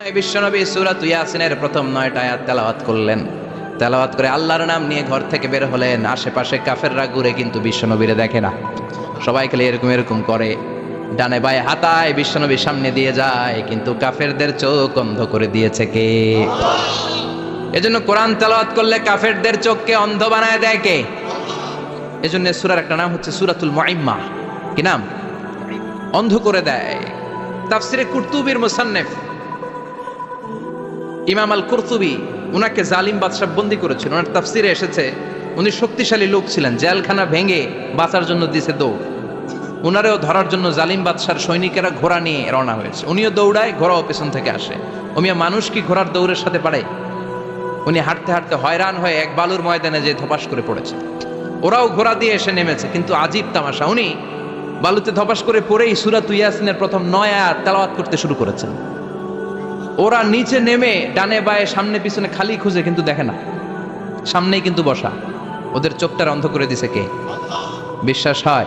বিশ্বনবী সুরাত ইয়াসিনের প্রথম নয়টা আয়াত তেলাওয়াত করলেন। তেলাওয়াত করে আল্লাহর নাম নিয়ে ঘর থেকে বের হলেন। আশেপাশে কাফেররা ঘুরে কিন্তু বিশ্বনবীরে দেখে না। সবাই খেলে এরকম এরকম করে। ডানে বায়ে হাতায় বিশ্বনবীর সামনে দিয়ে যায়, কিন্তু কাফেরদের চোখ অন্ধ করে দিয়েছে কে? এজন্য কোরআন তেলাওয়াত করলে কাফেরদের চোখকে অন্ধ বানায় দেয় কে? এজন্য সুরার একটা নাম হচ্ছে সুরাতুল মুআইম্মা কি নাম? অন্ধ করে দেয়। তাফসিরে কুরতুবির মুসান্নেফ। ইমাম আল কুরতুবি উনাকে জালিম বাদশাহ বন্দি করেছিল ওনার তাফসিরে এসেছে, উনি শক্তিশালী লোক ছিলেন, জেলখানা ভেঙে বাঁচার জন্য দিছে দৌড়। উনারেও ধরার জন্য জালিম বাদশার সৈনিকেরা ঘোড়া নিয়ে রওনা হয়েছে। উনিও দৌড়ায়, ঘোড়াও পেছন থেকে আসে। ওমিয়া মানুষ কি ঘোড়ার দৌড়ের সাথে পারে? উনি হাঁটতে হাঁটতে হয়রান হয়ে এক বালুর ময়দানে যে ধপাস করে পড়েছে। ওরাও ঘোড়া দিয়ে এসে নেমেছে, কিন্তু আজীব তামাশা। উনি বালুতে ধপাস করে পড়েই সুরাত ইয়াসিনের প্রথম নয় আয়াত তেলাওয়াত করতে শুরু করেছেন। ওরা নিচে নেমে ডানে বায়ে সামনে পিছনে খালি খুঁজে কিন্তু দেখে না। সামনেই কিন্তু বসা। ওদের চোখটার অন্ধ করে দিছে কে? বিশ্বাস হয়?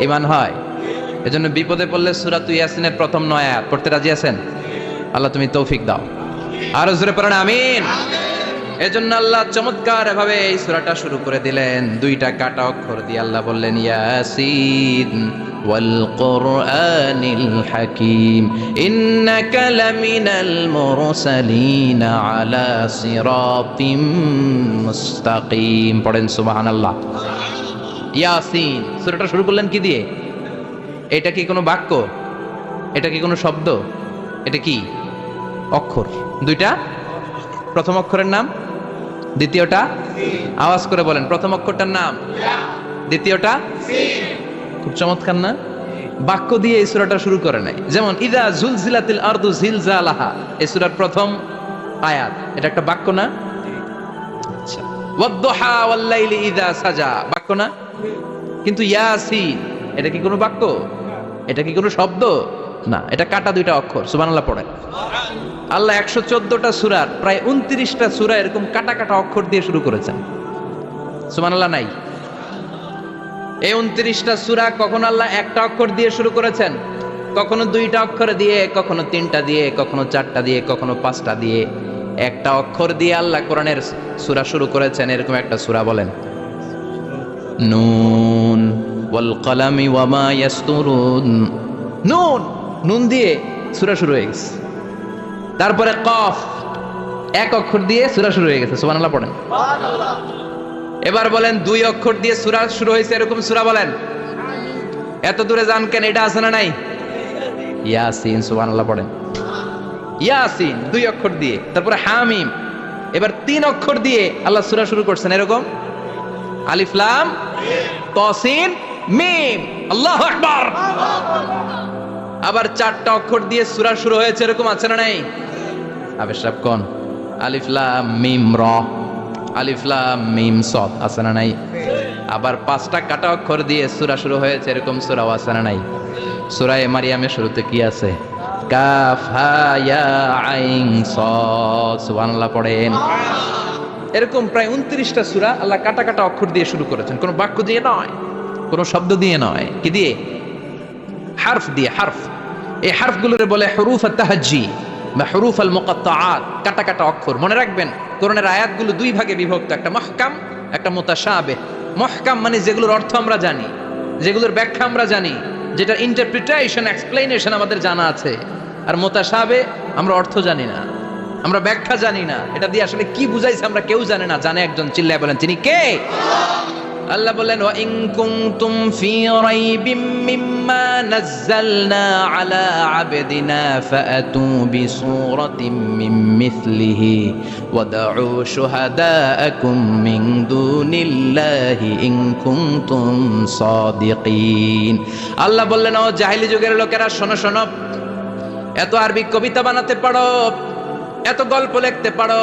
ইমান হয়? এজন্য বিপদে পড়লে সুরাত ইয়াসিনের প্রথম নয় পড়তে রাজি আছেন? আল্লাহ তুমি তৌফিক দাও। আরও জোরে পড়েন, আমিন। এজন্য আল্লাহ চমৎকার ভাবে এই সুরাটা শুরু করে দিলেন। দুইটা কাটা অক্ষর দিয়ে আল্লাহ বললেন, ইয়াসিন। কোরআনিল হাকিম ইন্নাকা লামিনাল মুরসালিন আলা সিরাতিম মুস্তাকিম পড়েন সুবহানাল্লাহ। ইয়াসিন, সূরাটা শুরু করলেন কি দিয়ে? এটা কি কোনো বাক্য? এটা কি কোনো শব্দ? এটা কি? অক্ষর। দুইটা? প্রথম অক্ষরের নাম? দ্বিতীয়টা? আওয়াজ করে বলেন, প্রথম অক্ষরটার নাম? দ্বিতীয়টা? খুব চমৎকার না? বাক্য দিয়ে এই সূরাটা শুরু করে নাই। যেমন, ইদা জুলজিলাতিল আরদু জিলজালাহা এই সূরার প্রথম আয়াত। এটা একটা বাক্য না? আচ্ছা। কিন্তু এটা কি কোনো বাক্য? এটা কি কোনো শব্দ? না, এটা কাটা দুইটা অক্ষর পড়ে আল্লাহ একশো চোদ্দটা সুরার, প্রায় উনত্রিশটা এরকম কাটা কাটা অক্ষর দিয়ে শুরু করেছেন। নাই। এই উনত্রিশটা সুরা কখনো আল্লাহ একটা অক্ষর দিয়ে শুরু করেছেন? কখনো দুইটা অক্ষর দিয়ে, কখনো তিনটা দিয়ে, কখনো চারটা দিয়ে, কখনো পাঁচটা দিয়ে। একটা অক্ষর দিয়ে আল্লাহ কোরআনের সুরা শুরু করেছেন, এরকম একটা সুরা বলেন। নুন ওয়াল কলামি ওয়ামা ইয়াসতুরুন। নুন! নুন দিয়ে সুরা শুরু হয়ে গেছে। তারপরে কফ, এক অক্ষর দিয়ে সুরা শুরু হয়ে গেছে। সুবহানাল্লাহ পড়েন। এবার বলেন দুই অক্ষর দিয়ে সুরা শুরু হয়েছে, এরকম সুরা বলেন। এত দূরে যান কেন, এটা আছে না নাই? ইয়াসিন, সুবহানাল্লাহ পড়েন। ইয়াসিন, দুই অক্ষর দিয়ে, তারপরে হামিম। এবার তিন অক্ষর দিয়ে আল্লাহ সুরা শুরু করছেন, এরকম? আলিফ, লাম, তসিন, মিম। আল্লাহু আকবার। আবার চারটা অক্ষর দিয়ে সুরা শুরু হয়েছে, এরকম আছে না নাই? আবেশ কোন? আলিফ, লাম, মিম, র। আলিফ, লাম, মিম সদ আছে না নাই? আবার পাঁচটা কাটা অক্ষর দিয়ে সূরা শুরু হয়েছে, এরকম সূরাও আছে না নাই? সূরা এ মারিয়ামের শুরুতে কি আছে? কাফ, হা, ইয়া, আইন সদ সুবহানাল্লাহ এরকম প্রায় উনত্রিশটা সুরা আল্লাহ কাটা কাটা অক্ষর দিয়ে শুরু করেছেন। কোনো বাক্য দিয়ে নয়, কোনো শব্দ দিয়ে নয়। কি দিয়ে? হারফ দিয়ে, হারফ। এই হারফগুলোরে বলে হরুফ তাহাজি বা হরুফ আল মুকাত্তাআত কাটা কাটা অক্ষর। মনে রাখবেন কোরআনের আয়াতগুলো দুই ভাগে বিভক্ত, একটা মহকাম, একটা মোতাসাবে মহকাম মানে যেগুলোর অর্থ আমরা জানি, যেগুলোর ব্যাখ্যা আমরা জানি যেটা ইন্টারপ্রিটেশন এক্সপ্লেনেশন আমাদের জানা আছে। আর মোতাসাবে আমরা অর্থ জানি না, আমরা ব্যাখ্যা জানি না। এটা দিয়ে আসলে কি বুঝাইছে আমরা কেউ জানে না, জানে একজন, চিল্লায় বলেন, তিনি কে? আল্লাহ বলেন, ওয়া ইন কুনতুম ফি রাইবিম মিম্মা নাযালনা আলা আবদিনা ফাআতু বিসূরাতিন মিন মিথলিহি ওয়াদউ শুহাদাআকুম মিন দুনিল্লাহি ইন কুনতুম সাদিকিন। আল্লাহ বললেন, ও জাহেলি যুগের লোকেরা, শোনো শোনো, এত আরবি কবিতা বানাতে পারো, এত গল্প লিখতে পারো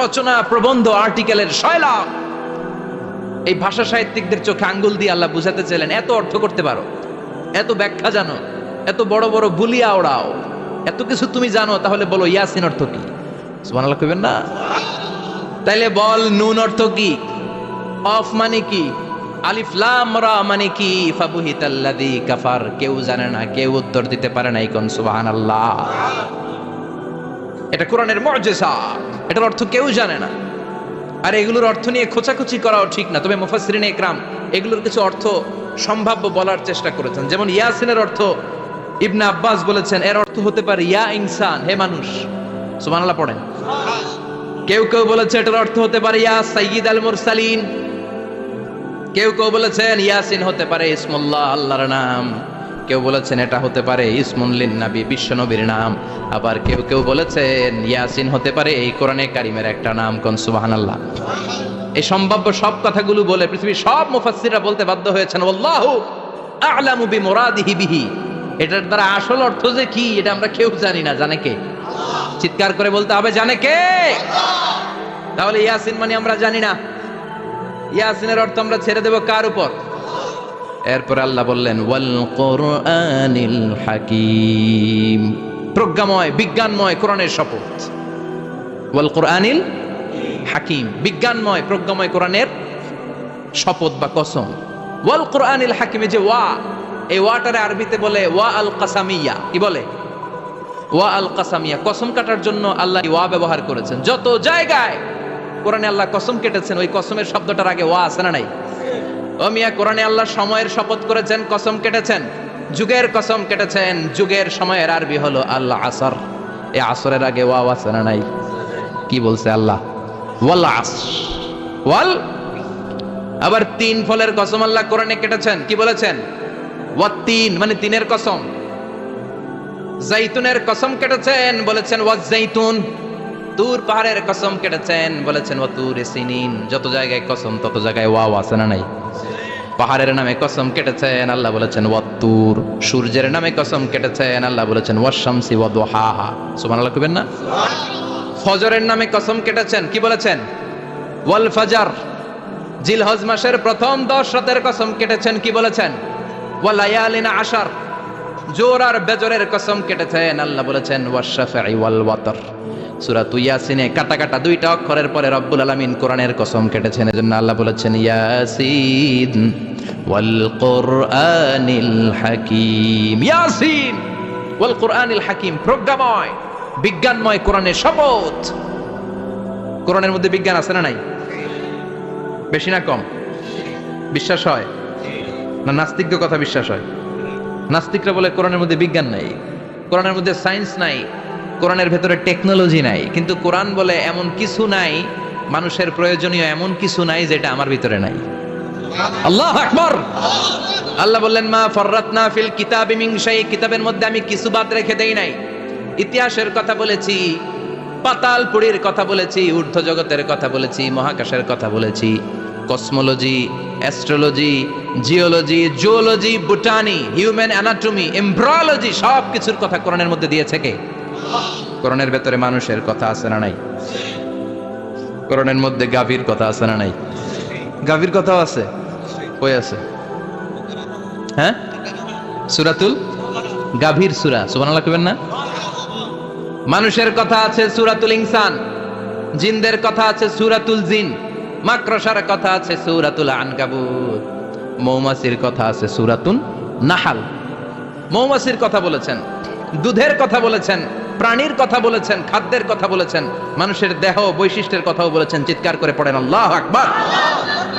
রচনা প্রবন্ধ আর্টিকেলের শয়লাভ এই ভাষা সাহিত্যিকদের চোখে আঙ্গুল দিয়ে আল্লাহ বুঝাতে চাইলেন, এত অর্থ করতে পারো, এত ব্যাখ্যা জানো, এত বড় বড় বুলিয়া ওড়াও, এত কিছু তুমি জানো, তাহলে বলো ইয়াসিন অর্থ কি? সুবহানাল্লাহ কইবেন না? তাইলে বল নুন অর্থ কি? অফ মানে কি? আলিফ লাম রা মানে কি? ফাবুহিতাল্লাযী কাফার, কেউ জানে না, কেউ উত্তর দিতে পারে না ইকন সুবহানাল্লাহ। এটা কোরআনের মুজিজা। এটার অর্থ কেউ জানে না। আর এগুলোর অর্থ নিয়ে খোঁচাখুচি করাও ঠিক না। তবে মুফাসসিরিনে ইকরাম এগুলোর কিছু অর্থ সম্ভাব্য বলার চেষ্টা করেছেন। যেমন ইয়াসিনের অর্থ ইবনে আব্বাস বলেছেন, এর অর্থ হতে পারে, ইয়া ইনসান, হে মানুষ। সুবহানাল্লাহ পড়েন। কেউ কেউ বলেছে, এটার অর্থ হতে পারে, ইয়া সাইয়্যিদ আল মুরসালিন। কেউ কেউ বলেছেন, ইয়াসিন হতে পারে, ইসমুল্লাহ, আল্লাহর নাম। কেউ বলেছেন এটা হতে পারে ইসমুল্লিন নবী বিশ্ব নবীর নাম। আবার কেউ কেউ বলেছেন ইয়াসিন হতে পারে এই কোরআনে কারিমের একটা নাম কোন, সুবহানাল্লাহ। এই সম্ভাব্য সব কথাগুলো বলে পৃথিবীর সব মুফাসসিররা বলতে বাধ্য হয়েছেন, আল্লাহু আ'লামু বিমুরাদিহি বিহি। এটার দ্বারা আসল অর্থ যে কি, এটা আমরা কেউ জানি না, জানে কে? চিৎকার করে বলতে হবে, জানে কে? তাহলে ইয়াসিন মানে আমরা জানি না। ইয়াসিনের অর্থ আমরা ছেড়ে দেব কার উপর? এরপর আল্লাহ বললেন, ওয়াল কোরআনিল হাকিম। প্রজ্ঞাময়, বিজ্ঞানময় কোরআনের শপথ। ওয়াল কোরআনিল হাকিম, বিজ্ঞানময়, প্রজ্ঞাময় কোরআনের শপথ বা কসম। ওয়াল কোরআনিল হাকিমে যে ওয়া, এই ওয়াটারে আরবিতে বলে ওয়া আল কাসামিয়া। কি বলে? ওয়া আল কাসামিয়া। কসম কাটার জন্য আল্লাহ ওয়া ব্যবহার করেছেন। যত জায়গায় কোরআনে আল্লাহ কসম কেটেছেন, ওই কসমের শব্দটার আগে ওয়া আছে না নাই? ও মিয়া, কোরআনে আল্লাহ সময়ের শপথ করেছেন, কসম কেটেছেন? যুগের কসম কেটেছেন, যুগের সময়ের আরবি হলো আল্লাহ আসর এই আসরের আগে ওয়া আছে না নাই? কি বলছে আল্লাহ? ওয়াল আস আবার তিন ফলের কসম আল্লাহ কোরআনে কেটেছেন, কি বলেছেন? ওয়াত তিন মানে তিনের কসম। জাইতুনের কসম কেটেছেন, বলেছেন ওয়াজ জাইতুন। তুর পাহাড়ের কসম কেটেছেন, বলেছেন ও তুর সিনিন। যত জায়গায় কসম, তত জায়গায় ওয়াও আছে না নাই? পাহাড়ের নামে কসম কেটেছেন আল্লাহ বলেছেন, ওয়াত্তুর। সূর্যের নামে কসম কেটেছেন আল্লাহ বলেছেন ওয়াশামসি ওয়াদুহাহা। সুবহানাল্লাহ কইবেন না? ফজরের নামে কসম কেটেছেন, কি বলেছেন? ওয়াল ফাজার জিলহজ মাসের প্রথম দশ রাতের কসম কেটেছেন, কি বলেছেন? ওয়ালায়ালিনা আশার। জোর আর বেজরের কসম কেটেছেন আল্লাহ বলেছেন ওয়াশাফাই ওয়াল ওয়াতর সূরা ইয়াসিনে কাটা কাটা দুইটা অক্ষরের পরে রব্বুল আলামিন কোরআনের কসম কেটেছেন, এজন্য আল্লাহ বলেছেন, ইয়াসিন। ওয়াল কোরআনিল হাকিম ইয়াসিন। ওয়াল কোরআনিল হাকিম প্রজ্ঞাময়, বিজ্ঞানময় কোরআনের শপথ। কোরআনের মধ্যে বিজ্ঞান আছে না নাই? বেশি না কম? বিশ্বাস হয়? না, নাস্তিকদের কথা বিশ্বাস হয়? নাস্তিকরা বলে কোরআনের মধ্যে বিজ্ঞান নাই। কোরআনের মধ্যে সায়েন্স নাই। কোরআনের ভেতরে টেকনোলজি নাই। কিন্তু কোরআন বলে এমন কিছু নাই, মানুষের প্রয়োজনীয় এমন কিছু নাই যেটা আমার ভিতরে নাই। আল্লাহ আকবর। আল্লাহ বললেন, মা ফররাতনা ফিল কিতাবি মিন শাই। কিতাবের মধ্যে আমি কিছু বাদ রেখে দেই নাই। ইতিহাসের কথা বলেছি পাতাল পুরীর কথা বলেছি ঊর্ধ্ব জগতের কথা বলেছি, মহাকাশের কথা বলেছি। Cosmology, astrology, geology, zoology, botany, human anatomy embryology সব কিছুর কথা কোরআনের মধ্যে দিয়েছে কে? কোরআনের ভেতরে মানুষের কথা আছে না নাই? কোরআনের মধ্যে গাভীর কথা আছে না নাই? গাভীর কথাও আছে? কই আছে? হ্যাঁ? সুরাতুল গাভীর সুরা, সুবহানাল্লাহ কইবেন না? মানুষের কথা আছে সুরাতুল ইনসান, জিনদের কথা আছে সুরাতুল জিন, মাকড়সার কথা আছে সুরাতুল আনকাবুত, মৌমাছির কথা আছে সুরাতুন নাহাল। মৌমাছির কথা বলেছেন, দুধের কথা বলেছেন, প্রাণীর কথা বলেছেন, খাদ্যের কথা বলেছেন, মানুষের দেহ বৈশিষ্ট্যের কথাও বলেছেন, চিৎকার করে পড়েন, আল্লাহ আকবার।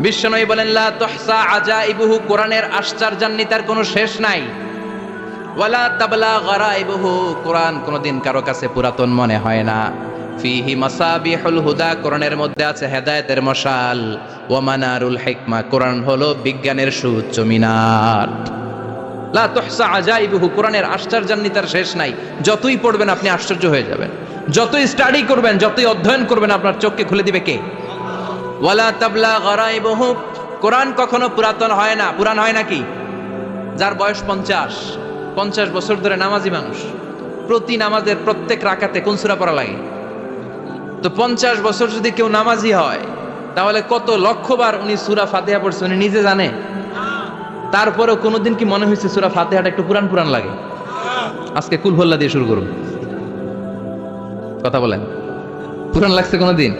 বিশ্বনবী বলেন, লা তুহসা আজাইবুহু কোরআনের আশ্চর্যান্বিতার কোনো শেষ নাই। ওয়ালা তাবলা গারাইবুহু কোরআন কোনোদিন কারও কাছে পুরাতন মনে হয় না। ফিহি মাসাবিহুল হুদা কোরআনের মধ্যে আছে হেদায়েতের মশাল। ওয়া মানারুল হিকমা কোরআন হলো বিজ্ঞানের সুউচ্চ মিনার। লা তুহসা আজাইবুহু কোরআনের আশ্চর্যান্বিতার শেষ নাই। যতই পড়বেন আপনি আশ্চর্য হয়ে যাবেন। যতই স্টাডি করবেন, যতই অধ্যয়ন করবেন, আপনার চোখকে খুলে দিবে কে? ওয়ালা তাবলা গরাইবুহু। কোরআন কখনো পুরাতন হয় না। পুরান হয় নাকি? যার বয়স পঞ্চাশ। পঞ্চাশ বছর ধরে নামাজি মানুষ। প্রতি নামাজের প্রত্যেক রাকাতে কোন সূরা পড়া লাগে? তো পঞ্চাশ বছর যদি কেউ নামাজি হয়, তাহলে কত লক্ষবার উনি সুরা ফাতিহা পড়ছে উনি নিজে জানে? তারপরেও কোনোদিন কি মনে হয়েছে সুরা ফাতিহাটা একটু পুরান পুরান লাগে? আজকে কুল হল্লা দিয়ে শুরু করুন। কথা বলেন। পুরান লাগছে কোনোদিন?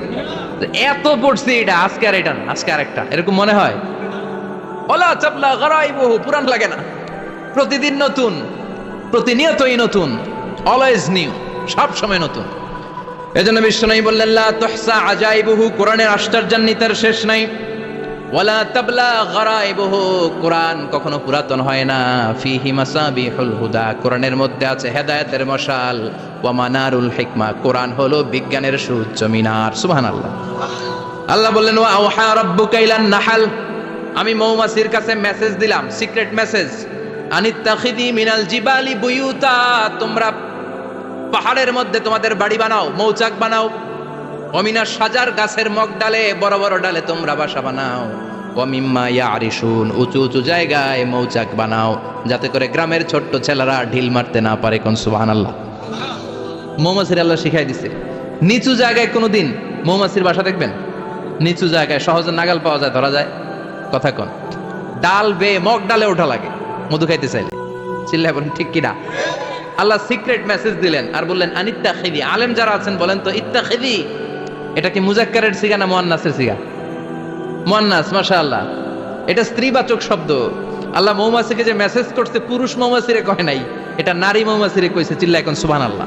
এত পড়ছি এটা আজকে এটা না, আজকে আর একটা এরকম মনে হয়? ওলা চাপলা গড়াই বহু পুরান লাগে না। প্রতিদিন নতুন প্রতিনিয়তই নতুন অলওয়েজ নিউ সব সময় নতুন। এজন্য বিশ্বনবী বললেন লা তুহসা আজাইবুহু কোরআনের আশ্চর্যান্বিতার শেষ নাই। ওয়ালা তাবলা গরাইবুহু কোরআন কখনো পুরাতন হয় না। ফিহি মাসাবিহুল হুদা কোরআনের মধ্যে আছে হেদায়েতের মশাল ওয়া মানারুল হিকমা, কোরআন হলো বিজ্ঞানের সুউচ্চ মিনার, সুবহানাল্লাহ। আল্লাহ আল্লাহ বললেন, ওয়া আওহা রাব্বুকা ইলান নাহাল। আমি মৌমাছির কাছে মেসেজ দিলাম সিক্রেট মেসেজ আনিত্তাখিদি মিনাল জিবালি বুয়ুতা, তোমরা পাহাড়ের মধ্যে তোমাদের বাড়ি বানাও, মৌচাক বানাও। অমিনা সাজার গাছের মগ ডালে, বড় বড় ডালে তোমরা বাসা বানাও। অমিম্মা ইয়ারিসুন উঁচু উঁচু জায়গায় মৌচাক বানাও, যাতে করে গ্রামের ছোট্ট ছেলেরা ঢিল মারতে না পারে কোন সুবহানাল্লাহ। মৌমাছির আল্লাহ শিখাই দিছে। নিচু জায়গায় কোনোদিন মৌমাছির বাসা দেখবেন? নিচু জায়গায় সহজে নাগাল পাওয়া যায়, ধরা যায়। কথা কন। ডাল, বে, মগ ডালে ওঠা লাগে। মধু খাইতে চাইলে। চিল্লা বলেন, ঠিক কিনা? আল্লাহ সিক্রেট মেসেজ দিলেন আর বললেন আনিত্তা খেদি আলেম যারা আছেন, বলেন তো ইত্তা খেদি এটা কি মুজাক্কারের সিগা না মোয়ান্নাসের সিগা? মোয়ান্নাস, মাশাআল্লাহ। এটা স্ত্রীবাচক শব্দ। আল্লাহ মৌমাছিকে যে মেসেজ করছে, পুরুষ মৌমাছিরে কয় নাই। এটা নারী মৌমাছিরে কইছে চিল্লা এখন সুবহানাল্লাহ।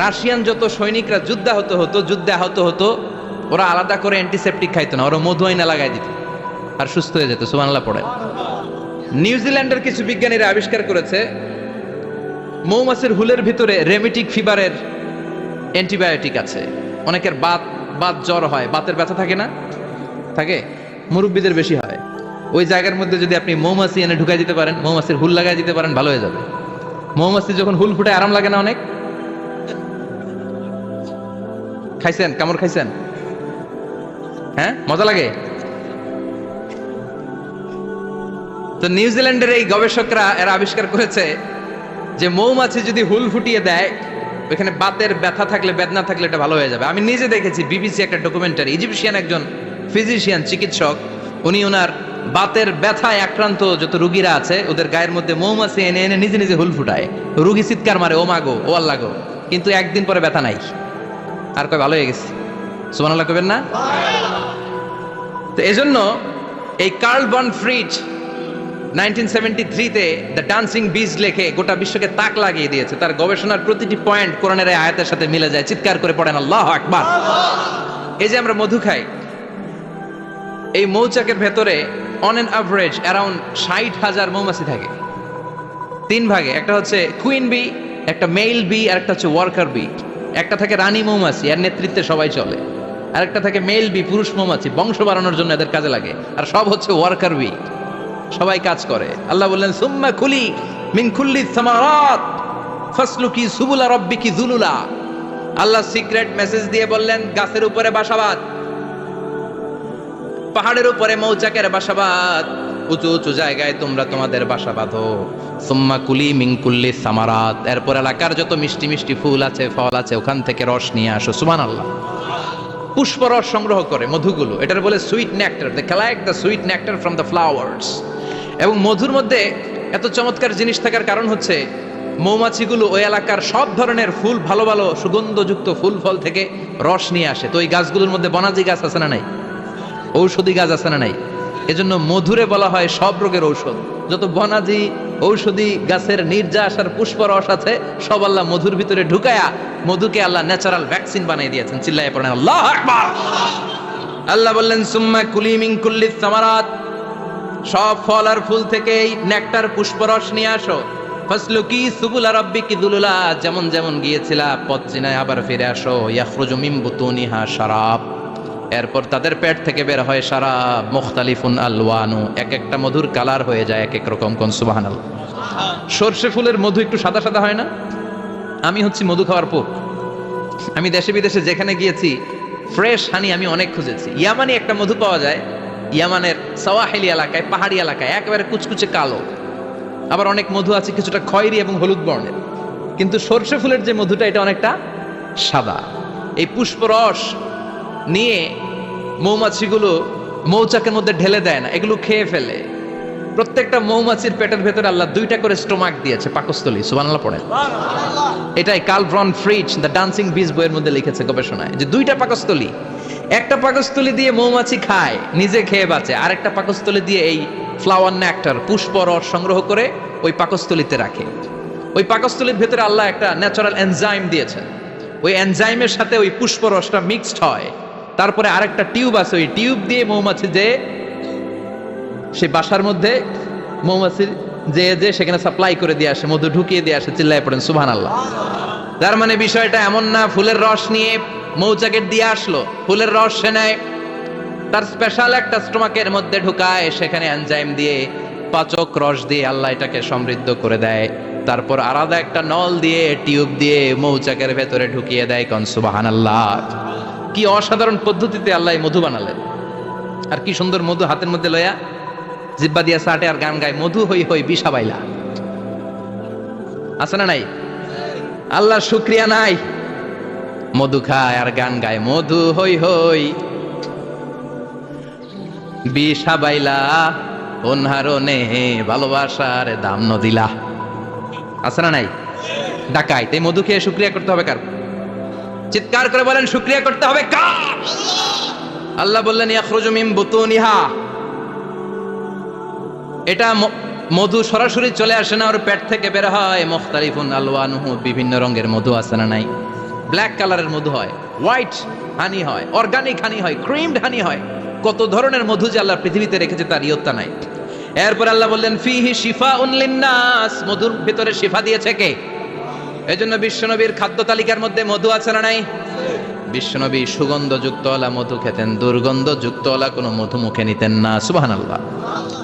রাশিয়ান যত সৈনিকরা যুদ্ধাহত হতো যুদ্ধে আহত হতো, ওরা আলাদা করে অ্যান্টিসেপটিক খাইতো না, ওরা মধু আইনা লাগাই দিত। আর সুস্থ হয়ে যেত, সুবহানাল্লাহ পড়েন নিউজিল্যান্ডের কিছু বিজ্ঞানীরা আবিষ্কার করেছে, মৌমাছির হুলের ভিতরে রেমিটিক ফিভারের অ্যান্টিবায়োটিক আছে। অনেকের বাত বাত জ্বর হয়, বাতের ব্যথা থাকে না? থাকে? মুরব্বীদের বেশি হয়। ওই জায়গার মধ্যে যদি আপনি মৌমাছি এনে ঢুকাই দিতে পারেন, মৌমাছির হুল লাগাই দিতে পারেন, ভালো হয়ে যাবে। মৌমাছি যখন হুল ফুটে আরাম লাগে না অনেক? খাইছেন? কামড় খাইছেন? হ্যাঁ? মজা লাগে? তো নিউজিল্যান্ডের এই গবেষকরা, এরা আবিষ্কার করেছে যে মৌমাছি যদি হুল ফুটিয়ে দেয়, ওইখানে বাতের ব্যথা থাকলে, বেদনা থাকলে এটা ভালো হয়ে যাবে। আমি নিজে দেখেছি, বিবিসি একটা ডকুমেন্টারি, ইজিপশিয়ান একজন ফিজিশিয়ান চিকিৎসক, উনি ওনার বাতের ব্যথায় আক্রান্ত যত রুগীরা আছে, ওদের গায়ের মধ্যে মৌমাছি এনে এনে নিজে নিজে হুল ফুটায়। রুগী চিৎকার মারে, ও মাগো ও আল্লাহ গো। কিন্তু একদিন পরে ব্যথা নাই। আর কয়, ভালো হয়ে গেছে। সুমান কবেন না? তো এজন্য এই Karl von Frisch nineteen seventy থ্রিতে দ্য ডান্সিং বিজ লেখে গোটা বিশ্বকে তাক লাগিয়ে দিয়েছে। তার গবেষণার প্রতিটি পয়েন্ট কোরআনের এই আয়াতের সাথে মিলে যায়। চিৎকার করে পড়েন, আল্লাহ আকবার! এই যে আমরা মধু খাই, এই মৌচাকের ভেতরে অন এন অ্যাভারেজ অ্যারাউন্ড ষাট হাজার মৌমাছি থাকে। তিন ভাগে, একটা হচ্ছে কুইন বি একটা মেল বি আর একটা হচ্ছে ওয়ার্কার বি একটা থাকে রানী মৌমাছি, এর নেতৃত্বে সবাই চলে। আর একটা থাকে মেল বি পুরুষ মৌমাছি, বংশ বাড়ানোর জন্য এদের কাজে লাগে। আর সব হচ্ছে ওয়ার্কার বি সবাই কাজ করে। আল্লাহ বললেন, সুম্মা খুলি মিন খুল্লি সামারাত, ফাসলুকি সুবুলা রব্বিকি জুলুলা। আল্লাহ সিক্রেট মেসেজ দিয়ে বললেন, গাছের উপরে বাসাবাদ, পাহাড়ের উপরে মৌচাকের বাসাবাদ। উঁচু উঁচু জায়গায় তোমরা তোমাদের বাসা বাঁধো সুম্মা কুলি মিংকুল্লি সামারাত। এরপর এলাকার যত মিষ্টি মিষ্টি ফুল আছে, ফল আছে, ওখান থেকে রস নিয়ে আসো। সুমান আল্লাহ পুষ্পরস সংগ্রহ করে মধুগুলো। এটার বলে sweet nectar they collect the sweet nectar from the flowers এবং মধুর মধ্যে এত চমৎকার জিনিস থাকার কারণ হচ্ছে, মৌমাছিগুলো ওই এলাকার সব ধরনের ফুল, ভালো ভালো, সুগন্ধযুক্ত ফুল, ফল থেকে রস নিয়ে আসে। তো ওই গাছগুলোর মধ্যে বনাজি গাছ আছে না নাই? ঔষধি গাছ আছে না নাই? এজন্য মধুরে বলা হয় সব রোগের ঔষধ। যত বনাজি ঔষধি গাছের নির্যাস আর পুষ্পরস আছে, সব আল্লাহ মধুর ভিতরে ঢুকায়া মধুকে আল্লাহ ন্যাচারাল ভ্যাকসিন বানিয়ে দিয়েছেন। চিল্লায় পড়েন, আল্লাহ আল্লাহ বললেন, সুম্মা কুলিমিং কুল্লি সামারাত। সব ফল আর ফুল থেকে এই নেকটার পুষ্পরস নিয়ে আসো। যেমন যেমন গিয়েছিলা পথ চিনায় আবার ফিরে আসো। ইয়াখরুজু মিন বুতুনিহা শারাব। এরপর তাদের পেট থেকে বের হয় সারা মুখতালিফুন আলওয়ানু। এক একটা মধুর কালার হয়ে যায় এক এক রকম কোন সুবহানাল সর্ষে ফুলের মধু একটু সাদা সাদা হয় না? আমি হচ্ছি মধু খাওয়ার পোক আমি দেশে বিদেশে যেখানে গিয়েছি, ফ্রেশ হানি আমি অনেক খুঁজেছি। ইয়ামানি একটা মধু পাওয়া যায়, ইয়ামানের সাওয়াহিলি এলাকায়, পাহাড়ি এলাকায়, একেবারে কুচকুচে কালো। আবার অনেক মধু আছে কিছুটা খয়েরি এবং হলুদ বর্ণের। কিন্তু সর্ষে ফুলের যে মধুটা, এটা অনেকটা সাদা। এই পুষ্পরস নিয়ে মৌমাছিগুলো মৌচাকের মধ্যে ঢেলে দেয় না এগুলো খেয়ে ফেলে। প্রত্যেকটা মৌমাছির পেটের ভেতরে আল্লাহ দুইটা করে স্টোমাক দিয়েছে পাকস্থলী সুবহানাল্লাহ পড়েন। এটাই কার্ল ব্রন ফ্রিজ দ্য ডান্সিং বিজ বইয়ের মধ্যে লিখেছে গবেষণায় যে দুইটা পাকস্থলী একটা পাকস্থলী দিয়ে মৌমাছি খায় নিজে খেয়ে বাঁচে আর একটা পাকস্থলী দিয়ে এই ফ্লাওয়ার নেকটার পুষ্প রস সংগ্রহ করে ওই পাকস্থলীতে রাখে। ওই পাকস্থলীর ভেতরে আল্লাহ একটা ন্যাচারাল এনজাইম দিয়েছেন। ওই এনজাইমের সাথে ওই পুষ্প রসটা মিক্সড হয়। তারপরে আরেকটা টিউব আছে, ওই টিউব দিয়ে মৌমাছি যে সে বাসার মধ্যে মৌমাছির যে যে সেখানে সাপ্লাই করে দিয়ে আসে, মধু ঢুকিয়ে দিয়ে আসে, চিল্লায় পড়েন সুবহান আল্লাহ তার মানে বিষয়টা এমন না, ফুলের রস নিয়ে মৌচাকের দিয়ে আসলো, ফুলের রস সে নেয়, তার স্পেশাল একটা স্টোমাকের মধ্যে ঢুকায়, সেখানে এনজাইম দিয়ে পাচক রস দিয়ে আল্লাহ এটাকে সমৃদ্ধ করে দেয়। তারপর আলাদা একটা নল দিয়ে, টিউব দিয়ে মৌচাকের ভেতরে ঢুকিয়ে দেয়, কন সুবাহান আল্লাহ কি অসাধারণ পদ্ধতিতে আল্লাহ মধু বানালেন। আর কি সুন্দর মধু হাতের মধ্যে লয়া জিব্বা দিয়া সাটে আর গান গায়, মধু হই হই বিষা বাইলা। আছে না নাই? আল্লাহ শুক্রিয়া নাই। মধু খায় আর গান গায়, মধু হই হই বিষা বাইলা। অনহারণে ভালোবাসার দাম নদিলা। আছে না নাই? ডাকাই তাই মধু খেয়ে শুক্রিয়া করতে হবে কার? চিৎকার করে বলেন, শুক্রিয়া করতে হবে আল্লাহ বললেন এটা মধু সরাসরি চলে আসে না, ওর পেট থেকে বের হয়। মুখতারিফুন আলওয়ানুহু, বিভিন্ন রঙের মধু আছে না নাই? ব্ল্যাক কালারের মধু হয় হোয়াইট হানি হয় অর্গানিক হানি হয় ক্রিমড হানি হয়। কত ধরনের মধু যে আল্লাহ পৃথিবীতে রেখেছে তার ইয়ত্তা নাই। এরপর আল্লাহ বললেন, ফিহি শিফা উনলিন্নাস মধুর ভিতরে শিফা দিয়েছে কে? এজন্য বিশ্বনবীর খাদ্য তালিকার মধ্যে মধু আছে না নাই? বিশ্বনবী সুগন্ধযুক্ত ওলা মধু খেতেন দুর্গন্ধযুক্ত ওলা কোনো মধু মুখে নিতেন না সুবাহান আল্লাহ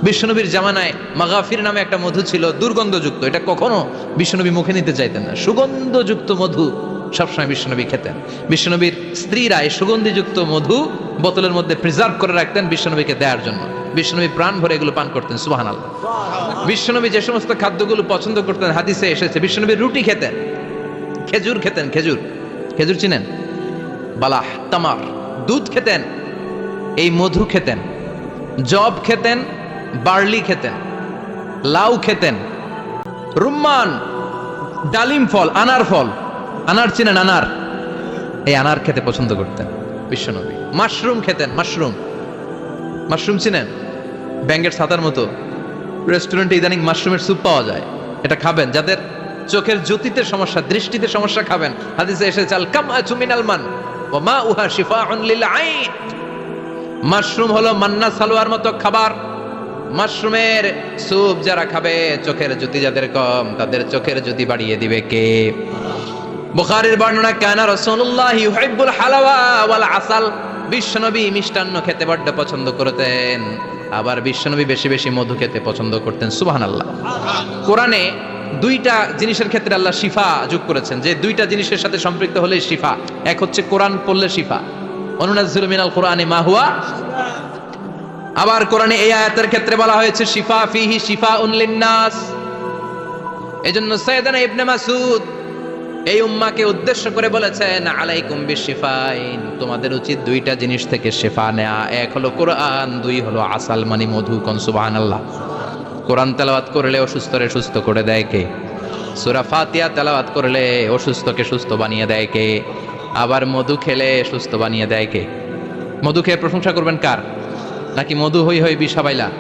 বিশ্বনবীর জামানায় মাগাফির নামে একটা মধু ছিল দুর্গন্ধযুক্ত, এটা কখনো বিশ্বনবী মুখে নিতে চাইতেন না। সুগন্ধযুক্ত মধু সবসময় বিশ্বনবী খেতেন। বিশ্বনবীর স্ত্রীরা এই সুগন্ধিযুক্ত মধু বোতলের মধ্যে প্রিজার্ভ করে রাখতেন বিশ্বনবীকে দেওয়ার জন্য। বিশ্বনবী প্রাণ ভরে এগুলো পান করতেন সুবাহান আল্লাহ বিশ্বনবী যে সমস্ত খাদ্যগুলো পছন্দ করতেন, হাদিসে এসেছে, বিশ্বনবী রুটি খেতেন, খেজুর খেতেন, খেজুর। খেজুর চিনেন? বালাহ, তামার, দুধ খেতেন, এই মধু খেতেন, জব খেতেন, বার্লি খেতেন, লাউ খেতেন, রুম্মান, ডালিম ফল, আনার ফল আনার চিনেন আনার। এই আনার খেতে পছন্দ করতেন বিশ্বনবী। মাশরুম খেতেন, মাশরুম। মাশরুম চিনেন? ব্যাঙ্গের ছাতার মতো। রেস্টুরেন্টে ইদানিং মাশরুমের স্যুপ পাওয়া যায়। এটা খাবেন, যাদের চোখের জ্যোতিতে সমস্যা, দৃষ্টিতে সমস্যা খাবেন। হাদিসে এসে চাল কাম মিনাল মান ও মা উহা শিফাউন লিল আইন। মাশরুম হলো মান্না সালোয়ার মতো খাবার। মাশরুমের স্যুপ যারা খাবে, চোখের জ্যোতি যাদের কম, তাদের চোখের জ্যোতি বাড়িয়ে দিবে কে? বুখারীর বর্ণনা, কানা রাসূলুল্লাহ হালাওয়া ওয়াল আসাল। বিশ্বনবী মিষ্টান্ন খেতে বড্ড পছন্দ করতেন। আবার বিশ্বনবী বেশি বেশি মধু খেতে পছন্দ করতেন। সুবহানাল্লাহ। কোরআনে দুইটা জিনিসের ক্ষেত্রে আল্লাহ শিফা যোগ করেছেন। যে দুইটা জিনিসের সাথে সম্পৃক্ত হলে শিফা। এক হচ্ছে কোরআন পড়লে শিফা। অনুনাজ্জিলু মিনাল কোরআনে মা হুয়া। আবার কোরআনে এই আয়াতের ক্ষেত্রে বলা হয়েছে, শিফা ফিহি শিফা উনলিন্নাস এজন্য সৈয়দানা ইবনে মাসুদ এই উম্মাকে উদ্দেশ্য করে বলেছেন, আলাইকুম বিশিফাইন। তোমাদের উচিত দুইটা জিনিস থেকে শেফা নেয়া। এক হলো কোরআন, দুই হলো আসাল মানে মধু কোন আল্লাহ কোরআন তেলাওয়াত করলে অসুস্থরে সুস্থ করে দেয় কে? সূরা ফাতিহা তেলাওয়াত করলে অসুস্থকে সুস্থ বানিয়ে দেয় কে? আবার মধু খেলে সুস্থ বানিয়ে দেয় কে? মধু খেয়ে প্রশংসা করবেন কার? নাকি মধু হই হই বিষাবাইলা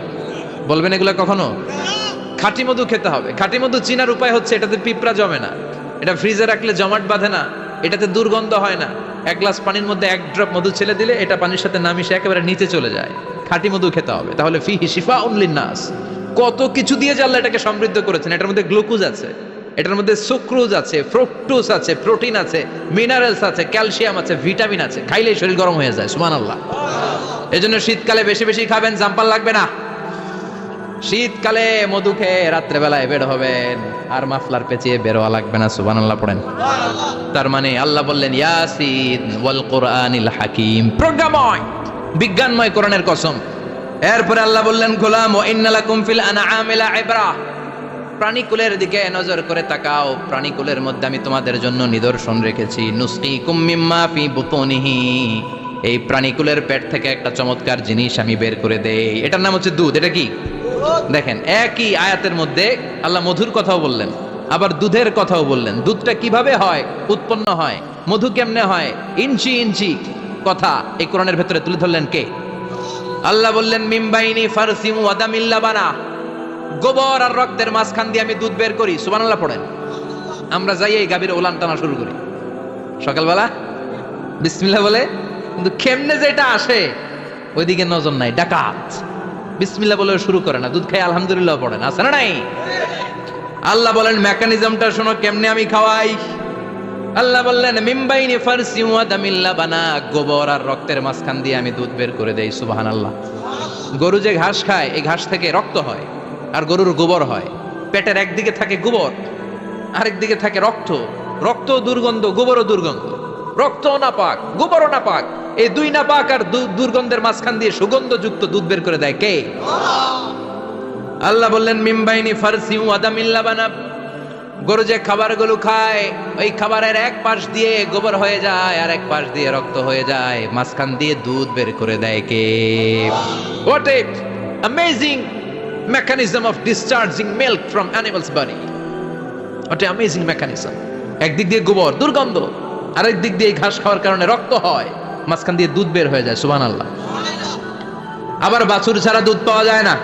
বলবেন এগুলো কখনো? খাঁটি মধু খেতে হবে। খাঁটি মধু চিনার উপায় হচ্ছে এটাতে পিঁপড়া জমে না। এটা ফ্রিজে রাখলে জমাট বাঁধে না, এটাতে দুর্গন্ধ হয় না। এক গ্লাস পানির মধ্যে এক ড্রপ মধু ছেলে দিলে এটা পানির সাথে না মিশে একেবারে নিচে চলে যায়। খাঁটি মধু খেতে হবে। তাহলে ফি হিসিফা উনলিন নাস কত কিছু দিয়ে আল্লাহ এটাকে সমৃদ্ধ করেছেন, এটার মধ্যে গ্লুকোজ আছে, এটার মধ্যে সুক্রোজ আছে, ফ্রুক্টোজ আছে, প্রোটিন আছে, মিনারেলস আছে, ক্যালসিয়াম আছে, ভিটামিন আছে। খাইলেই শরীর গরম হয়ে যায় সুমান আল্লাহ এজন্য শীতকালে বেশি বেশি খাবেন জাম্পাল লাগবে না। শীতকালে মধু খেয়ে রাত্রেবেলায় বের হবেন। আর মাফলার পেঁচিয়ে বেরোয়া লাগবে না, সুবহানাল্লাহ পড়েন। তার মানে আল্লাহ বললেন, ইয়াসিন ওয়াল কোরআনিল হাকিম। প্রজ্ঞাময়, বিজ্ঞানময় কোরআনের কসম। এরপরে আল্লাহ বললেন, গোলাম ও ইন্নালাকুম ফিল আনআমিলা ইবরা। প্রাণীকুলের দিকে নজর করে তাকাও। প্রাণীকুলের মধ্যে আমি তোমাদের জন্য নিদর্শন রেখেছি। নুসকি কুম্মিম্মা ফি বুতুনিহি। এই প্রাণীকুলের পেট থেকে একটা চমৎকার জিনিস আমি বের করে দেই। এটার নাম হচ্ছে দুধ। এটা কি? দেখেন, একই আয়াতের মধ্যে আল্লাহ মধুর কথাও বললেন, আবার দুধের কথাও বললেন। দুধটা কীভাবে হয়? উৎপন্ন হয়? মধু কেমনে হয়? ইঞ্চি ইঞ্চি কথা এই কোরআনের ভেতরে তুলে ধরলেন কে? আল্লাহ বললেন মিমবাইনি ফারসিম ওয়াদামিল্লা বানা। গোবর আর রক্তের মাঝখান দিয়ে আমি দুধ বের করি। সুবহানাল্লাহ পড়েন। আমরা যাই এই গাভীর ওলান টানা শুরু করি। সকালবেলা? বিসমিল্লাহ বলে? কিন্তু কেমনে যেটা আসে? ওইদিকে নজর নাই, ডাকাত। বিসমিল্লাহ বলে শুরু করে না, দুধ খাই আলহামদুলিল্লাহ পড়ে না, আছে নাই? আল্লাহ বলেন মেকানিজমটা শোনো, কেমনে আমি খাওয়াই? আল্লাহ বললেন মিমবাইনি ফারসি ওয়াদামিল্লা বানা গোবর আর রক্তের মাঝখান দিয়ে আমি দুধ বের করে দেই, সুবহানাল্লাহ। গরু যে ঘাস খায়, এই ঘাস থেকে রক্ত হয়, আর গরুর গোবর হয়। পেটের একদিকে থাকে গোবর আরেক দিকে থাকে রক্ত। রক্ত দুর্গন্ধ, গোবরও দুর্গন্ধ। রক্ত না পাক গোবরও না পাক এই দুই না পাক আর দুর্গন্ধের মাঝখান দিয়ে সুগন্ধযুক্ত দুধ বের করে দেয় কে? আল্লাহ বললেন মিমবাইনি ফারসি আদামিল্লা বানাব গরু যে খাবারগুলো খায়, ওই খাবারের এক পাশ দিয়ে গোবর হয়ে যায় আর এক পাশ দিয়ে রক্ত হয়ে যায়। মাঝখান দিয়ে দুধ বের করে দেয় কে? What a amazing mechanism of discharging milk from animals body a amazing mechanism একদিক দিয়ে গোবর, দুর্গন্ধ আরেক দিক দিয়ে ঘাস খাওয়ার কারণে রক্ত হয়। মাঝখান দিয়ে দুধ বের হয়ে যায় সুবান আল্লাহ আবার বাছুর ছাড়া দুধ পাওয়া যায় না।